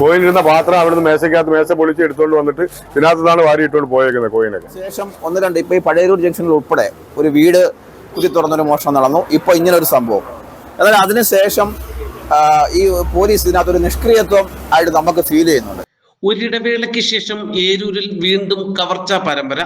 Coin ഇരുന്ന പാത്രം അവിടുന്ന് മേശക്കകത്ത് മേശ പൊളിച്ച് എടുത്തോണ്ട് വന്നിട്ട് ഇതിനകത്താണ് വാരി ഇട്ടുകൊണ്ട് പോയേക്കുന്നത് കോയിനൊക്കെ. ശേഷം ഒന്ന് രണ്ട് ഇപ്പൊ ഈ പഴയരൂർ ജംഗ്ഷനിൽ ഉൾപ്പെടെ ഒരു വീട് കുത്തി തുറന്നൊരു മോഷണം നടന്നു. ഇപ്പൊ ഇങ്ങനെ ഒരു സംഭവം. എന്നാൽ അതിനുശേഷം ഈ പോലീസ് ഇതിനകത്തൊരു നിഷ്ക്രിയത്വം ആയിട്ട് നമുക്ക് ഫീൽ ചെയ്യുന്നുണ്ട്. ഒരിടവേളയ്ക്ക് ശേഷം ഏരൂരിൽ വീണ്ടും കവർച്ചാ പരമ്പര.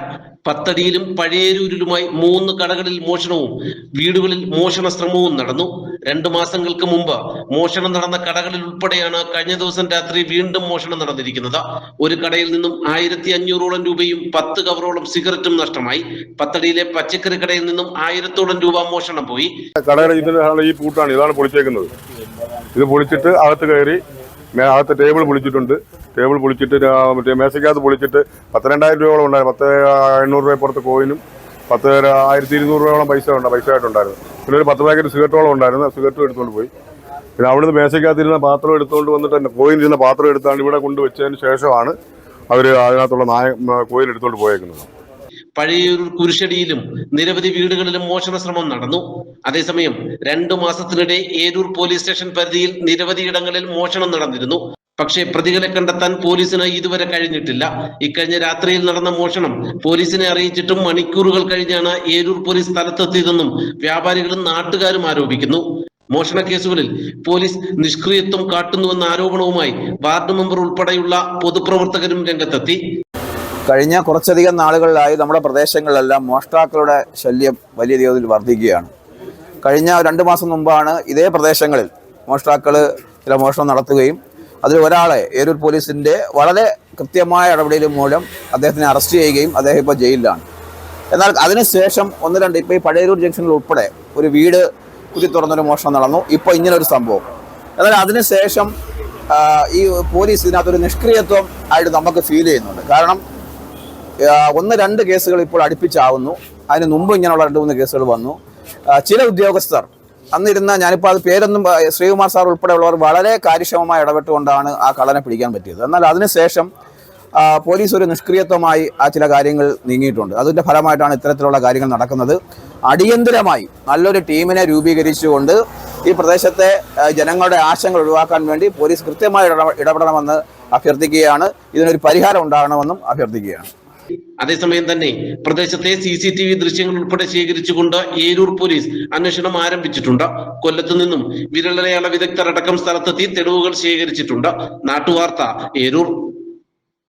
പത്തടിയിലും പഴയേരൂരിലുമായി മൂന്ന് കടകളിൽ മോഷണവും വീടുകളിൽ മോഷണ ശ്രമവും നടന്നു. രണ്ടു മാസങ്ങൾക്ക് മുമ്പ് മോഷണം നടന്ന കടകളിൽ ഉൾപ്പെടെയാണ് കഴിഞ്ഞ ദിവസം രാത്രി വീണ്ടും മോഷണം നടന്നിരിക്കുന്നത്. ഒരു കടയിൽ നിന്നും ആയിരത്തി അഞ്ഞൂറോളം രൂപയും പത്ത് കവറോളം സിഗരറ്റും നഷ്ടമായി. പത്തടിയിലെ പച്ചക്കറി കടയിൽ നിന്നും ആയിരത്തോളം രൂപ മോഷണം പോയി. കടയുടെ ഈ പൂട്ടാണ് ഇതാണ് പൊളിച്ചേക്കുന്നത്. ഇത് പൊളിച്ചിട്ട് അകത്ത് കയറി അകത്ത് ടേബിൾ പൊളിച്ചിട്ടുണ്ട്. ടേബിൾ പൊളിച്ചിട്ട് മറ്റേ മേശയ്ക്കകത്ത് പൊളിച്ചിട്ട് പത്ത് രണ്ടായിരം രൂപയോളം ഉണ്ടായിരുന്നു. പത്ത് എണ്ണൂറ് രൂപ പുറത്ത് കോയിനും പത്ത് ആയിരത്തി ഇരുന്നൂറ് രൂപയോളം പൈസ ഉണ്ട് പൈസ ആയിട്ടുണ്ടായിരുന്നു പിന്നെ ഒരു പത്ത് പാക്കറ്റ് സിഗരറ്റോളം ഉണ്ടായിരുന്നു. സിഗരറ്റും എടുത്തുകൊണ്ട് പോയി. പിന്നെ അവിടുന്ന് മേശയ്ക്കകത്തിരുന്ന പാത്രം എടുത്തുകൊണ്ട് വന്നിട്ട് തന്നെ കോയിൻ ഇരുന്ന പാത്രം എടുത്താണ് ഇവിടെ കൊണ്ടുവച്ചതിന് ശേഷമാണ് അവർ അതിനകത്തുള്ള നായ കോയിൻ എടുത്തുകൊണ്ട് പോയേക്കുന്നത്. പഴയൊരു കുരിശടിയിലും നിരവധി വീടുകളിലും മോഷണ ശ്രമം നടന്നു. അതേസമയം രണ്ടു മാസത്തിനിടെ ഏരൂർ പോലീസ് സ്റ്റേഷൻ പരിധിയിൽ നിരവധി ഇടങ്ങളിൽ മോഷണം നടന്നിരുന്നു. പക്ഷേ പ്രതികളെ കണ്ടെത്താൻ പോലീസിന് ഇതുവരെ കഴിഞ്ഞിട്ടില്ല. ഇക്കഴിഞ്ഞ രാത്രിയിൽ നടന്ന മോഷണം പോലീസിനെ അറിയിച്ചിട്ടും മണിക്കൂറുകൾ കഴിഞ്ഞാണ് ഏരൂർ പോലീസ് സ്ഥലത്തെത്തിയതെന്നും വ്യാപാരികളും നാട്ടുകാരും ആരോപിക്കുന്നു. മോഷണ കേസുകളിൽ പോലീസ് നിഷ്ക്രിയത്വം കാട്ടുന്നുവെന്ന ആരോപണവുമായി വാർഡ് മെമ്പർ ഉൾപ്പെടെയുള്ള പൊതുപ്രവർത്തകരും രംഗത്തെത്തി. കഴിഞ്ഞ കുറച്ചധികം നാളുകളിലായി നമ്മുടെ പ്രദേശങ്ങളിലെല്ലാം മോഷ്ടാക്കളുടെ ശല്യം വലിയ തോതിൽ വർദ്ധിക്കുകയാണ്. കഴിഞ്ഞ രണ്ട് മാസം മുമ്പാണ് ഇതേ പ്രദേശങ്ങളിൽ മോഷ്ടാക്കൾ ചില മോഷണം നടത്തുകയും അതിൽ ഒരാളെ ഏരൂർ പോലീസിന്റെ വളരെ കൃത്യമായ ഇടപെടൽ മൂലം അദ്ദേഹത്തിനെ അറസ്റ്റ് ചെയ്യുകയും അദ്ദേഹം ഇപ്പോൾ ജയിലിലാണ്. എന്നാൽ അതിനുശേഷം ഒന്ന് രണ്ട് ഇപ്പോൾ ഈ പഴയരൂർ ജംഗ്ഷനിൽ ഉൾപ്പെടെ ഒരു വീട് കുത്തി തുറന്നൊരു മോഷണം നടന്നു. ഇപ്പോൾ ഇങ്ങനൊരു സംഭവം. എന്നാൽ അതിനുശേഷം ഈ പോലീസ് ഇതിനകത്തൊരു നിഷ്ക്രിയത്വം ആയിട്ട് നമുക്ക് ഫീൽ ചെയ്യുന്നുണ്ട്. കാരണം ഒന്ന് രണ്ട് കേസുകൾ ഇപ്പോൾ അടുപ്പിച്ചാവുന്നു. അതിന് മുമ്പ് ഇങ്ങനെയുള്ള രണ്ട് മൂന്ന് കേസുകൾ വന്നു. ചില ഉദ്യോഗസ്ഥർ അന്നിരുന്ന ഞാനിപ്പോൾ അത് പേരൊന്നും ശ്രീകുമാർ സാർ ഉൾപ്പെടെയുള്ളവർ വളരെ കാര്യക്ഷമമായി ഇടപെട്ടുകൊണ്ടാണ് ആ കള്ളനെ പിടിക്കാൻ പറ്റിയത്. എന്നാൽ അതിനുശേഷം പോലീസ് ഒരു നിഷ്ക്രിയത്വമായി ആ ചില കാര്യങ്ങൾ നീങ്ങിയിട്ടുണ്ട്. അതിന്റെ ഫലമായിട്ടാണ് ഇത്തരത്തിലുള്ള കാര്യങ്ങൾ നടക്കുന്നത്. അടിയന്തരമായി നല്ലൊരു ടീമിനെ രൂപീകരിച്ചുകൊണ്ട് ഈ പ്രദേശത്തെ ജനങ്ങളുടെ ആശങ്കകൾ ഒഴിവാക്കാൻ വേണ്ടി പോലീസ് കൃത്യമായി ഇടപെടണമെന്ന് അഭ്യർത്ഥിക്കുകയാണ്. ഇതിനൊരു പരിഹാരം ഉണ്ടാകണമെന്നും അഭ്യർത്ഥിക്കുകയാണ്. അതേസമയം തന്നെ പ്രദേശത്തെ സി സി ടി വി ദൃശ്യങ്ങൾ ഉൾപ്പെടെ ശേഖരിച്ചുകൊണ്ട് ഏരൂർ പോലീസ് അന്വേഷണം ആരംഭിച്ചിട്ടുണ്ട്. കൊല്ലത്തു നിന്നും വിരളയാള വിദഗ്ധർ അടക്കം സ്ഥലത്തെത്തി തെളിവുകൾ ശേഖരിച്ചിട്ടുണ്ട്. നാട്ടുവാർത്ത ഏരൂർ.